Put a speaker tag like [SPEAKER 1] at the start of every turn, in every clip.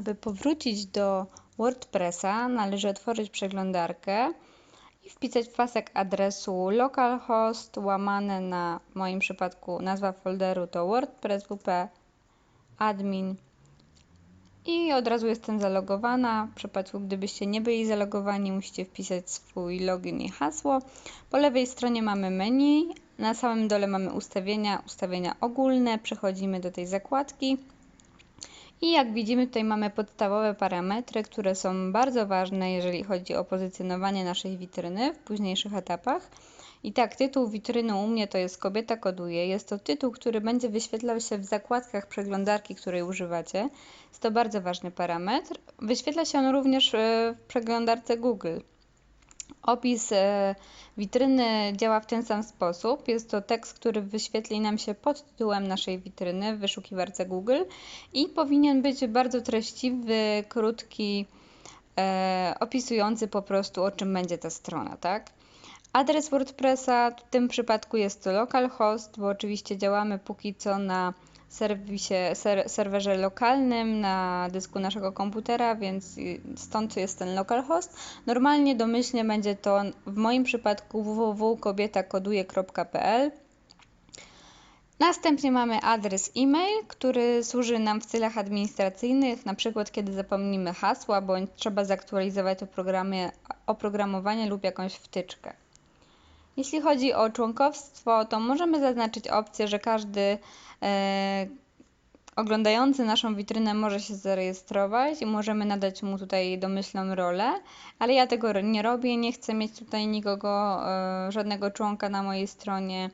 [SPEAKER 1] Aby powrócić do WordPressa, należy otworzyć przeglądarkę i wpisać w pasek adresu localhost łamane na w moim przypadku nazwa folderu to WordPress WP admin i od razu jestem zalogowana. W przypadku gdybyście nie byli zalogowani, musicie wpisać swój login i hasło. Po lewej stronie mamy menu, na samym dole mamy ustawienia, ustawienia ogólne. Przechodzimy do tej zakładki. I jak widzimy, tutaj mamy podstawowe parametry, które są bardzo ważne, jeżeli chodzi o pozycjonowanie naszej witryny w późniejszych etapach. I tak, tytuł witryny u mnie to jest Kobieta koduje. Jest to tytuł, który będzie wyświetlał się w zakładkach przeglądarki, której używacie. Jest to bardzo ważny parametr. Wyświetla się on również e, w przeglądarce Google. Opis e, witryny działa w ten sam sposób. Jest to tekst, który wyświetli nam się pod tytułem naszej witryny w wyszukiwarce Google i powinien być bardzo treściwy, krótki, e, opisujący po prostu o czym będzie ta strona, tak? Adres WordPressa w tym przypadku jest to localhost, bo oczywiście działamy póki co na serwisie, ser, serwerze lokalnym na dysku naszego komputera, więc stąd jest ten localhost. Normalnie domyślnie będzie to w moim przypadku www.kobietakoduje.pl Następnie mamy adres e-mail, który służy nam w celach administracyjnych, na przykład kiedy zapomnimy hasła bądź trzeba zaktualizować oprogramowanie lub jakąś wtyczkę. Jeśli chodzi o członkowstwo, to możemy zaznaczyć opcję, że każdy e, oglądający naszą witrynę może się zarejestrować i możemy nadać mu tutaj domyślną rolę, ale ja tego nie robię, nie chcę mieć tutaj nikogo, e, żadnego członka na mojej stronie.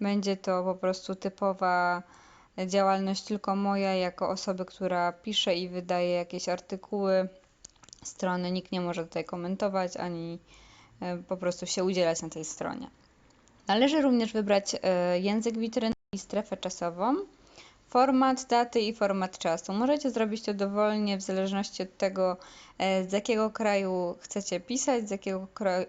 [SPEAKER 1] Będzie to po prostu typowa działalność tylko moja jako osoby, która pisze i wydaje jakieś artykuły strony. Nikt nie może tutaj komentować ani po prostu się udzielać na tej stronie. Należy również wybrać e, język witryny i strefę czasową format daty i format czasu. Możecie zrobić to dowolnie w zależności od tego, e, z jakiego kraju chcecie pisać, z jakiego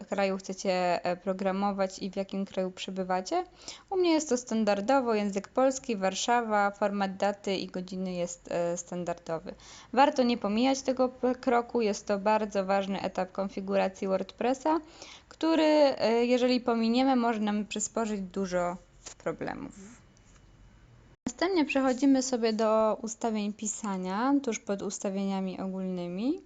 [SPEAKER 1] kraju chcecie e, programować i w jakim kraju przebywacie. U mnie jest to standardowo język polski, Warszawa, format daty i godziny jest e, standardowy. Warto nie pomijać tego kroku, jest to bardzo ważny etap konfiguracji WordPressa, który jeżeli pominiemy, może nam przysporzyć dużo problemów. Następnie przechodzimy sobie do ustawień pisania, tuż pod ustawieniami ogólnymi.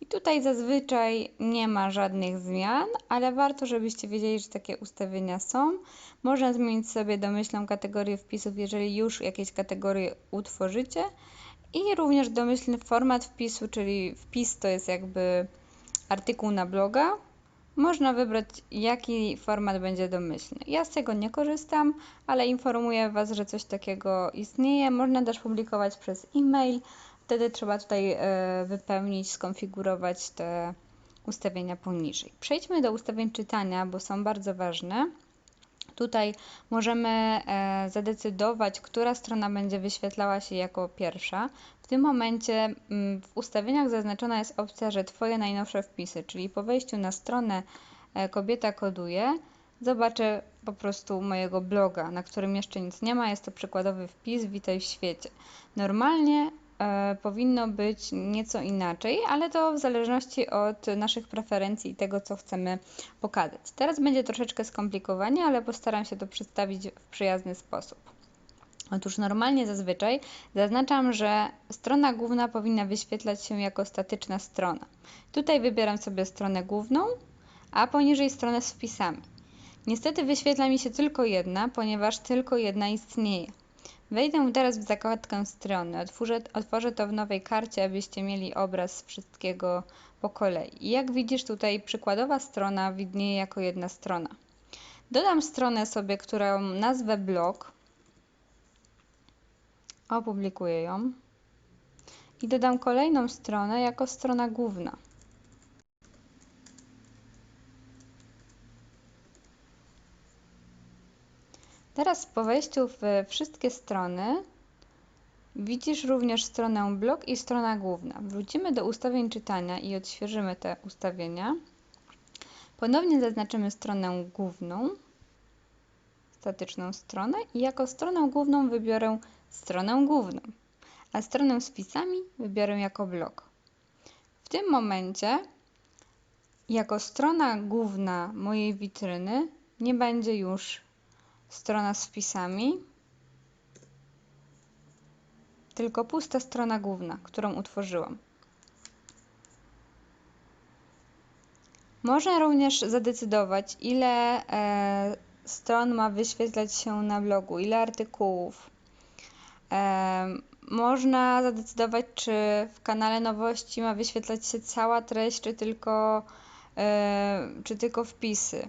[SPEAKER 1] I tutaj zazwyczaj nie ma żadnych zmian, ale warto, żebyście wiedzieli, że takie ustawienia są. Można zmienić sobie domyślną kategorię wpisów, jeżeli już jakieś kategorie utworzycie. I również domyślny format wpisu, czyli wpis to jest jakby artykuł na bloga, można wybrać jaki format będzie domyślny. Ja z tego nie korzystam, ale informuję Was, że coś takiego istnieje. Można też publikować przez e-mail. Wtedy trzeba tutaj e, wypełnić, skonfigurować te ustawienia poniżej. Przejdźmy do ustawień czytania, bo są bardzo ważne. Tutaj możemy e, zadecydować, która strona będzie wyświetlała się jako pierwsza. Tym momencie mm, w ustawieniach zaznaczona jest opcja, że Twoje najnowsze wpisy, czyli po wejściu na stronę e, Kobieta koduje, zobaczę po prostu mojego bloga, na którym jeszcze nic nie ma. Jest to przykładowy wpis Witaj w świecie. Normalnie e, powinno być nieco inaczej, ale to w zależności od naszych preferencji i tego, co chcemy pokazać. Teraz będzie troszeczkę skomplikowanie, ale postaram się to przedstawić w przyjazny sposób. Otóż normalnie zazwyczaj zaznaczam, że strona główna powinna wyświetlać się jako statyczna strona. Tutaj wybieram sobie stronę główną, a poniżej stronę z wpisami. Niestety wyświetla mi się tylko jedna, ponieważ tylko jedna istnieje. Wejdę teraz w zakładkę strony, otworzę, otworzę to w nowej karcie, abyście mieli obraz wszystkiego po kolei. Jak widzisz tutaj przykładowa strona widnieje jako jedna strona. Dodam stronę sobie, którą nazwę blog, opublikuję ją i dodam kolejną stronę jako strona główna. Teraz po wejściu w wszystkie strony widzisz również stronę blog i strona główna. Wrócimy do ustawień czytania i odświeżymy te ustawienia. Ponownie zaznaczymy stronę główną, statyczną stronę i jako stronę główną wybiorę stronę główną. a stronę z wpisami wybiorę jako blog. W tym momencie jako strona główna mojej witryny nie będzie już strona z wpisami, tylko pusta strona główna, którą utworzyłam. Można również zadecydować, ile e, stron ma wyświetlać się na blogu, ile artykułów. Można zadecydować, czy w kanale nowości ma wyświetlać się cała treść, czy tylko, czy tylko wpisy.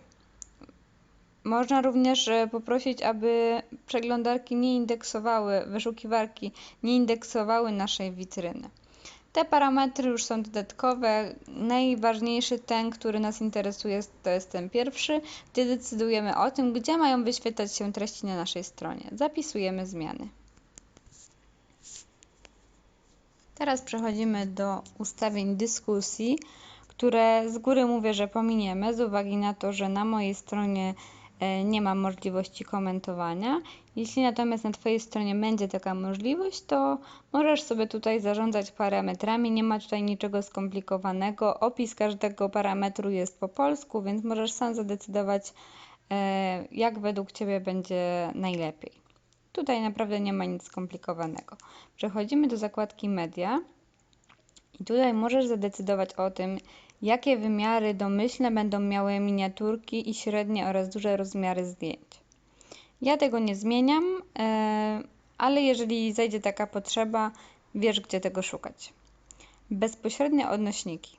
[SPEAKER 1] Można również e, poprosić, aby przeglądarki nie indeksowały, wyszukiwarki nie indeksowały naszej witryny. Te parametry już są dodatkowe. Najważniejszy ten, który nas interesuje, to jest ten pierwszy, gdzie decydujemy o tym, gdzie mają wyświetlać się treści na naszej stronie. Zapisujemy zmiany. Teraz przechodzimy do ustawień dyskusji, które z góry mówię, że pominiemy z uwagi na to, że na mojej stronie E, nie ma możliwości komentowania. Jeśli natomiast na Twojej stronie będzie taka możliwość, to możesz sobie tutaj zarządzać parametrami. Nie ma tutaj niczego skomplikowanego. Opis każdego parametru jest po polsku, więc możesz sam zadecydować, e, jak według Ciebie będzie najlepiej. Tutaj naprawdę nie ma nic skomplikowanego. Przechodzimy do zakładki media i tutaj możesz zadecydować o tym, Jakie wymiary domyślne będą miały miniaturki i średnie oraz duże rozmiary zdjęć? Ja tego nie zmieniam, e, ale jeżeli zajdzie taka potrzeba, wiesz gdzie tego szukać. Bezpośrednie odnośniki.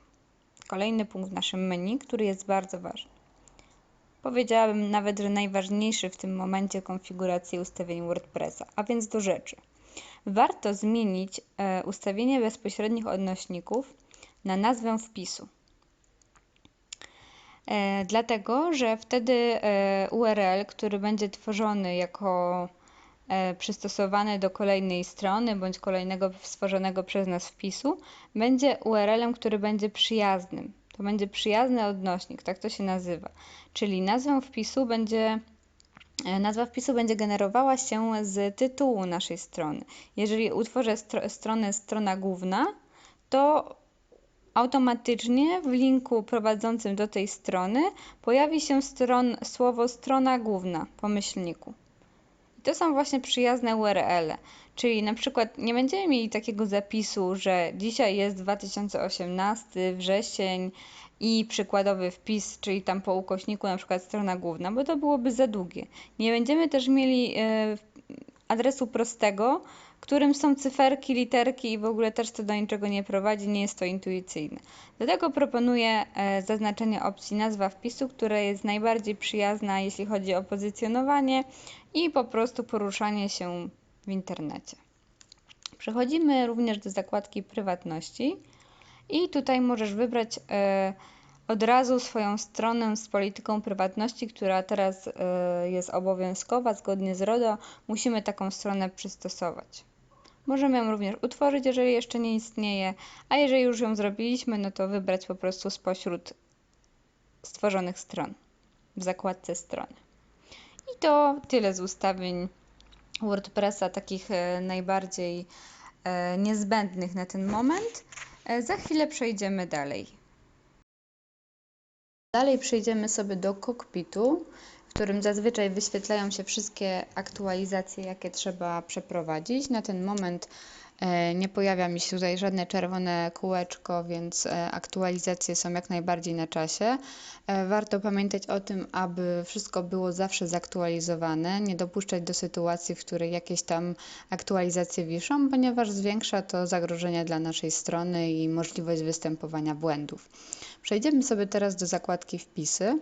[SPEAKER 1] Kolejny punkt w naszym menu, który jest bardzo ważny. Powiedziałabym nawet, że najważniejszy w tym momencie konfiguracji ustawień WordPressa, a więc do rzeczy. Warto zmienić e, ustawienie bezpośrednich odnośników na nazwę wpisu. E, dlatego że wtedy e, URL, który będzie tworzony jako przystosowany do kolejnej strony bądź kolejnego stworzonego przez nas wpisu, będzie URL-em, który będzie przyjaznym. To będzie przyjazny odnośnik, tak to się nazywa. Czyli nazwę wpisu będzie Nazwa wpisu będzie generowała się z tytułu naszej strony. Jeżeli utworzę str stronę strona główna, to automatycznie w linku prowadzącym do tej strony pojawi się stron, słowo strona główna po myślniku. I to są właśnie przyjazne URL. Czyli na przykład nie będziemy mieli takiego zapisu, że dzisiaj jest 2018 wrzesień i przykładowy wpis, czyli tam po ukośniku na przykład strona główna, bo to byłoby za długie. Nie będziemy też mieli e, adresu prostego, którym są cyferki, literki i w ogóle też to do niczego nie prowadzi, nie jest to intuicyjne. Dlatego proponuję e, zaznaczenie opcji nazwa wpisu, która jest najbardziej przyjazna, jeśli chodzi o pozycjonowanie i po prostu poruszanie się w internecie. Przechodzimy również do zakładki prywatności i tutaj możesz wybrać e, od razu swoją stronę z polityką prywatności, która teraz e, jest obowiązkowa zgodnie z RODO. Musimy taką stronę przystosować. Możemy ją również utworzyć, jeżeli jeszcze nie istnieje, a jeżeli już ją zrobiliśmy, no to wybrać po prostu spośród stworzonych stron w zakładce strony. I to tyle z ustawień WordPressa, takich e, najbardziej e, niezbędnych na ten moment. E, za chwilę przejdziemy dalej. Dalej przejdziemy sobie do kokpitu którym zazwyczaj wyświetlają się wszystkie aktualizacje, jakie trzeba przeprowadzić. Na ten moment e, nie pojawia mi się tutaj żadne czerwone kółeczko, więc e, aktualizacje są jak najbardziej na czasie. E, warto pamiętać o tym, aby wszystko było zawsze zaktualizowane, nie dopuszczać do sytuacji, w której jakieś tam aktualizacje wiszą, ponieważ zwiększa to zagrożenie dla naszej strony i możliwość występowania błędów. Przejdziemy sobie teraz do zakładki wpisy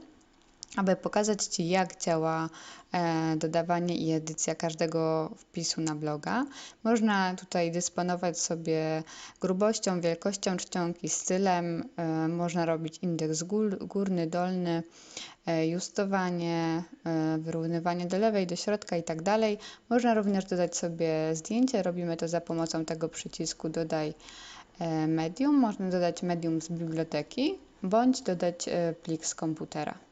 [SPEAKER 1] aby pokazać Ci, jak działa e, dodawanie i edycja każdego wpisu na bloga. Można tutaj dysponować sobie grubością, wielkością czcionki, stylem. E, można robić indeks górny, dolny, e, justowanie, wyrównywanie do lewej, do środka i tak dalej. Można również dodać sobie zdjęcie. Robimy to za pomocą tego przycisku dodaj medium. Można dodać medium z biblioteki bądź dodać plik z komputera.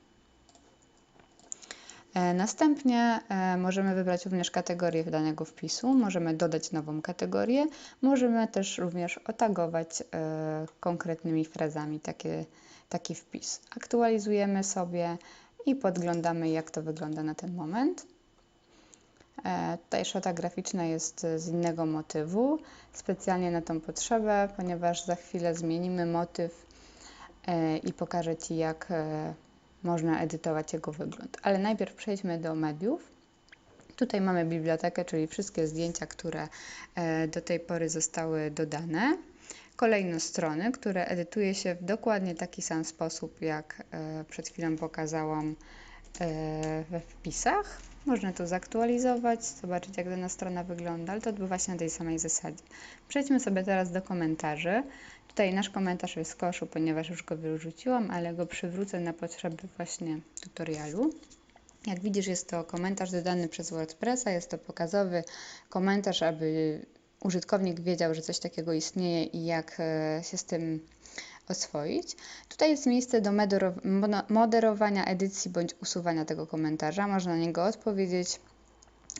[SPEAKER 1] E, następnie e, możemy wybrać również kategorię danego wpisu, możemy dodać nową kategorię, możemy też również otagować e, konkretnymi frazami takie, taki wpis. Aktualizujemy sobie i podglądamy jak to wygląda na ten moment. Tutaj szata graficzna jest z innego motywu, specjalnie na tą potrzebę, ponieważ za chwilę zmienimy motyw i pokażę Ci jak można edytować jego wygląd. Ale najpierw przejdźmy do mediów. Tutaj mamy bibliotekę, czyli wszystkie zdjęcia, które e, do tej pory zostały dodane. Kolejno strony, które edytuje się w dokładnie taki sam sposób, jak e, przed chwilą pokazałam e, we wpisach. Można to zaktualizować, zobaczyć jak dana strona wygląda, ale to odbywa się na tej samej zasadzie. Przejdźmy sobie teraz do komentarzy. Tutaj nasz komentarz jest w koszu, ponieważ już go wyrzuciłam, ale go przywrócę na potrzeby właśnie tutorialu. Jak widzisz, jest to komentarz dodany przez WordPressa, jest to pokazowy komentarz, aby użytkownik wiedział, że coś takiego istnieje i jak e, się z tym oswoić. Tutaj jest miejsce do moderowania edycji bądź usuwania tego komentarza. Można na niego odpowiedzieć,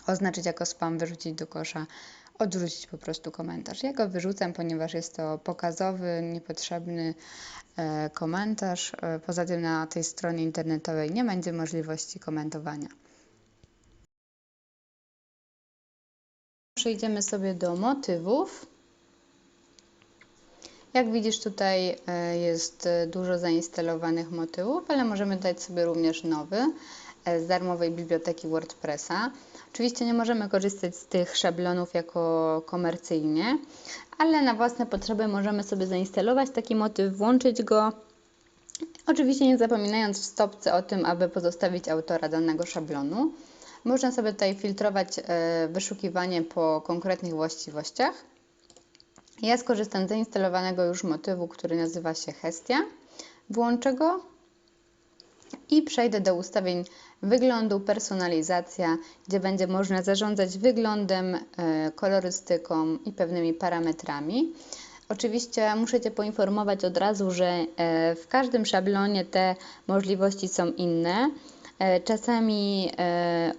[SPEAKER 1] oznaczyć jako spam, wyrzucić do kosza, odrzucić po prostu komentarz. Ja go wyrzucam, ponieważ jest to pokazowy, niepotrzebny e, komentarz. E, poza tym na tej stronie internetowej nie będzie możliwości komentowania. Przejdziemy sobie do motywów. Jak widzisz, tutaj e, jest dużo zainstalowanych motywów, ale możemy dać sobie również nowy z darmowej biblioteki WordPressa. Oczywiście nie możemy korzystać z tych szablonów jako komercyjnie, ale na własne potrzeby możemy sobie zainstalować taki motyw, włączyć go. Oczywiście nie zapominając w stopce o tym, aby pozostawić autora danego szablonu. Można sobie tutaj filtrować e, wyszukiwanie po konkretnych właściwościach. Ja skorzystam z zainstalowanego już motywu, który nazywa się Hestia. Włączę go i przejdę do ustawień wyglądu, personalizacja, gdzie będzie można zarządzać wyglądem, e, kolorystyką i pewnymi parametrami. Oczywiście muszę Cię poinformować od razu, że e, w każdym szablonie te możliwości są inne. E, czasami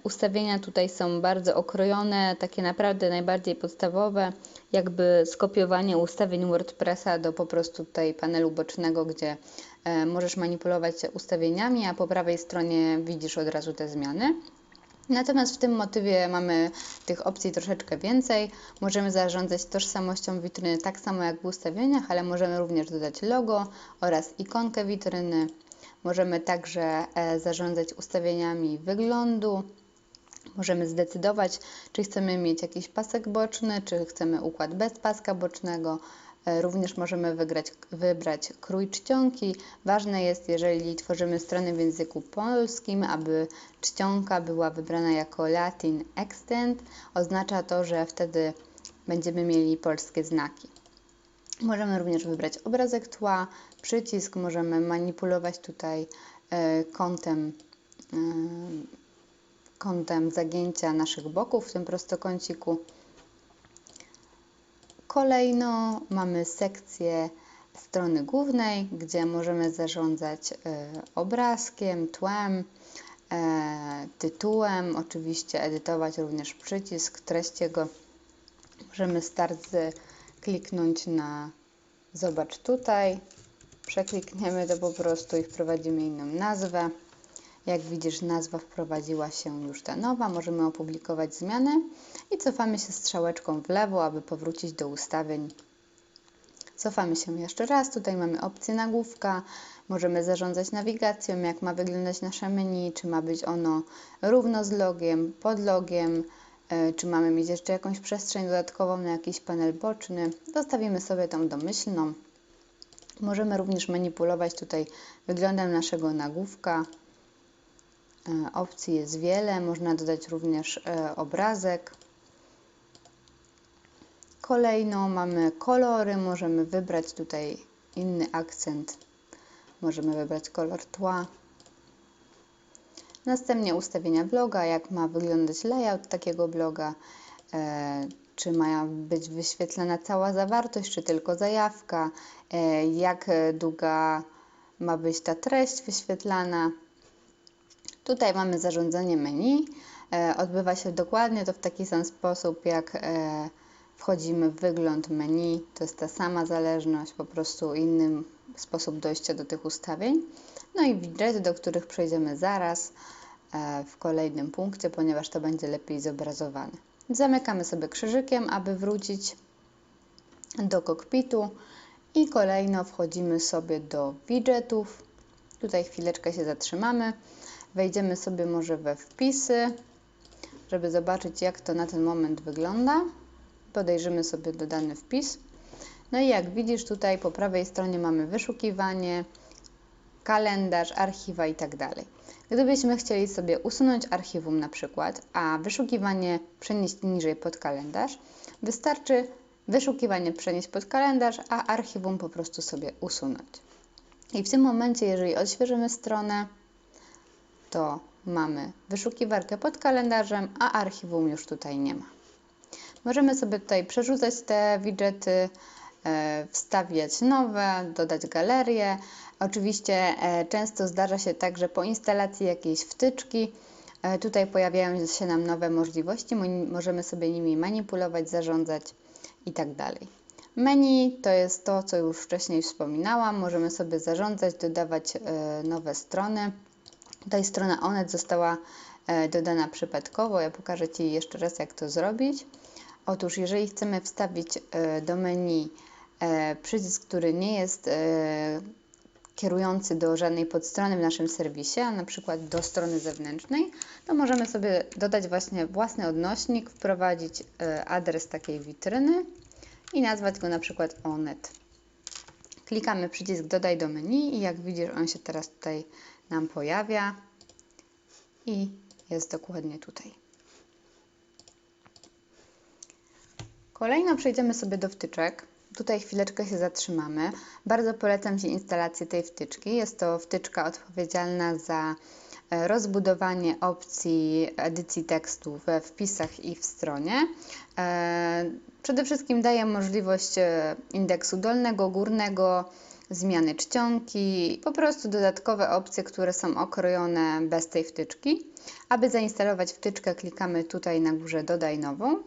[SPEAKER 1] ustawienia tutaj są bardzo okrojone, takie naprawdę najbardziej podstawowe, jakby skopiowanie ustawień WordPressa do po prostu tutaj panelu bocznego, gdzie możesz manipulować ustawieniami, a po prawej stronie widzisz od razu te zmiany. Natomiast w tym motywie mamy tych opcji troszeczkę więcej. Możemy zarządzać tożsamością witryny tak samo jak w ustawieniach, ale możemy również dodać logo oraz ikonkę witryny. Możemy także e, zarządzać ustawieniami wyglądu. Możemy zdecydować, czy chcemy mieć jakiś pasek boczny, czy chcemy układ bez paska bocznego. E, również możemy wygrać, wybrać krój czcionki. Ważne jest, jeżeli tworzymy stronę w języku polskim, aby czcionka była wybrana jako Latin Extent. Oznacza to, że wtedy będziemy mieli polskie znaki. Możemy również wybrać obrazek tła, przycisk, możemy manipulować tutaj e, kątem, e, kątem zagięcia naszych boków w tym prostokąciku. Kolejno mamy sekcję strony głównej, gdzie możemy zarządzać e, obrazkiem, tłem, e, tytułem, oczywiście edytować również przycisk, treść jego. Możemy start kliknąć na zobacz tutaj, przeklikniemy to po prostu i wprowadzimy inną nazwę. Jak widzisz, nazwa wprowadziła się już ta nowa. Możemy opublikować zmianę i cofamy się strzałeczką w lewo, aby powrócić do ustawień. Cofamy się jeszcze raz. Tutaj mamy opcję nagłówka. Możemy zarządzać nawigacją, jak ma wyglądać nasze menu, czy ma być ono równo z logiem, pod logiem, e, czy mamy mieć jeszcze jakąś przestrzeń dodatkową na jakiś panel boczny. Zostawimy sobie tą domyślną. Możemy również manipulować tutaj wyglądem naszego nagłówka. E, opcji jest wiele, można dodać również e, obrazek. Kolejno mamy kolory, możemy wybrać tutaj inny akcent, możemy wybrać kolor tła. Następnie ustawienia bloga, jak ma wyglądać layout takiego bloga, e, czy ma być wyświetlana cała zawartość, czy tylko zajawka, jak długa ma być ta treść wyświetlana. Tutaj mamy zarządzanie menu. E, odbywa się dokładnie to w taki sam sposób, jak e, wchodzimy w wygląd menu. To jest ta sama zależność, po prostu inny sposób dojścia do tych ustawień. No i widgety, do których przejdziemy zaraz e, w kolejnym punkcie, ponieważ to będzie lepiej zobrazowane. Zamykamy sobie krzyżykiem, aby wrócić do kokpitu i kolejno wchodzimy sobie do widgetów. Tutaj chwileczkę się zatrzymamy. Wejdziemy sobie może we wpisy, żeby zobaczyć jak to na ten moment wygląda. Podejrzymy sobie do dany wpis. No i jak widzisz tutaj po prawej stronie mamy wyszukiwanie, kalendarz, archiwa i tak. Gdybyśmy chcieli sobie usunąć archiwum na przykład, a wyszukiwanie przenieść niżej pod kalendarz, wystarczy wyszukiwanie przenieść pod kalendarz, a archiwum po prostu sobie usunąć. I w tym momencie, jeżeli odświeżymy stronę, to mamy wyszukiwarkę pod kalendarzem, a archiwum już tutaj nie ma. Możemy sobie tutaj przerzucać te widgety, e, wstawiać nowe, dodać galerię. Oczywiście e, często zdarza się tak, że po instalacji jakiejś wtyczki e, tutaj pojawiają się nam nowe możliwości, możemy sobie nimi manipulować, zarządzać i tak. Menu to jest to, co już wcześniej wspominałam. Możemy sobie zarządzać, dodawać nowe strony. Tutaj strona Onet została dodana przypadkowo. Ja pokażę Ci jeszcze raz, jak to zrobić. Otóż, jeżeli chcemy wstawić e, do menu e, przycisk, który nie jest e, kierujący do żadnej podstrony w naszym serwisie, a na przykład do strony zewnętrznej, to możemy sobie dodać właśnie własny odnośnik, wprowadzić adres takiej witryny i nazwać go na przykład onet. Klikamy przycisk dodaj do menu i jak widzisz on się teraz tutaj nam pojawia i jest dokładnie tutaj. Kolejno przejdziemy sobie do wtyczek. Tutaj chwileczkę się zatrzymamy. Bardzo polecam Ci instalację tej wtyczki. Jest to wtyczka odpowiedzialna za e, rozbudowanie opcji edycji tekstu we wpisach i w stronie. E, przede wszystkim daje możliwość e, indeksu dolnego, górnego, zmiany czcionki, po prostu dodatkowe opcje, które są okrojone bez tej wtyczki. Aby zainstalować wtyczkę, klikamy tutaj na górze Dodaj nową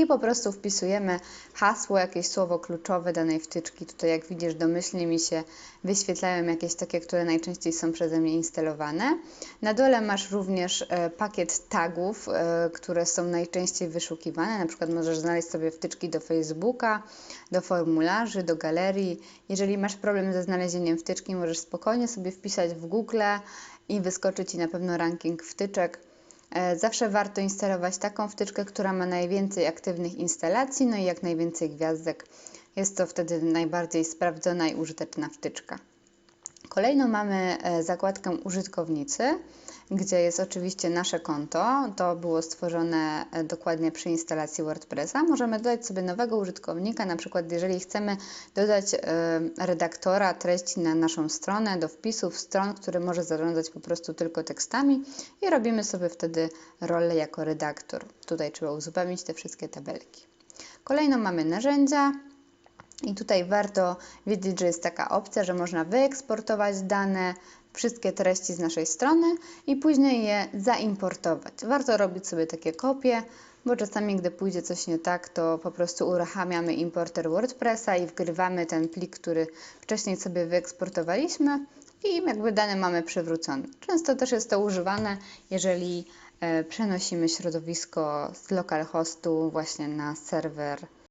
[SPEAKER 1] i po prostu wpisujemy hasło, jakieś słowo kluczowe danej wtyczki. Tutaj jak widzisz domyślnie mi się wyświetlają jakieś takie, które najczęściej są przeze mnie instalowane. Na dole masz również e, pakiet tagów, e, które są najczęściej wyszukiwane. Na przykład możesz znaleźć sobie wtyczki do Facebooka, do formularzy, do galerii. Jeżeli masz problem ze znalezieniem wtyczki, możesz spokojnie sobie wpisać w Google i wyskoczy Ci na pewno ranking wtyczek zawsze warto instalować taką wtyczkę, która ma najwięcej aktywnych instalacji, no i jak najwięcej gwiazdek. Jest to wtedy najbardziej sprawdzona i użyteczna wtyczka. Kolejno mamy e, zakładkę użytkownicy gdzie jest oczywiście nasze konto. To było stworzone e, dokładnie przy instalacji WordPressa. Możemy dodać sobie nowego użytkownika, na przykład jeżeli chcemy dodać e, redaktora treści na naszą stronę, do wpisów stron, który może zarządzać po prostu tylko tekstami i robimy sobie wtedy rolę jako redaktor. Tutaj trzeba uzupełnić te wszystkie tabelki. Kolejno mamy narzędzia, i tutaj warto wiedzieć, że jest taka opcja, że można wyeksportować dane, wszystkie treści z naszej strony i później je zaimportować. Warto robić sobie takie kopie, bo czasami, gdy pójdzie coś nie tak, to po prostu uruchamiamy importer WordPressa i wgrywamy ten plik, który wcześniej sobie wyeksportowaliśmy i jakby dane mamy przywrócone. Często też jest to używane, jeżeli e, przenosimy środowisko z localhostu właśnie na serwer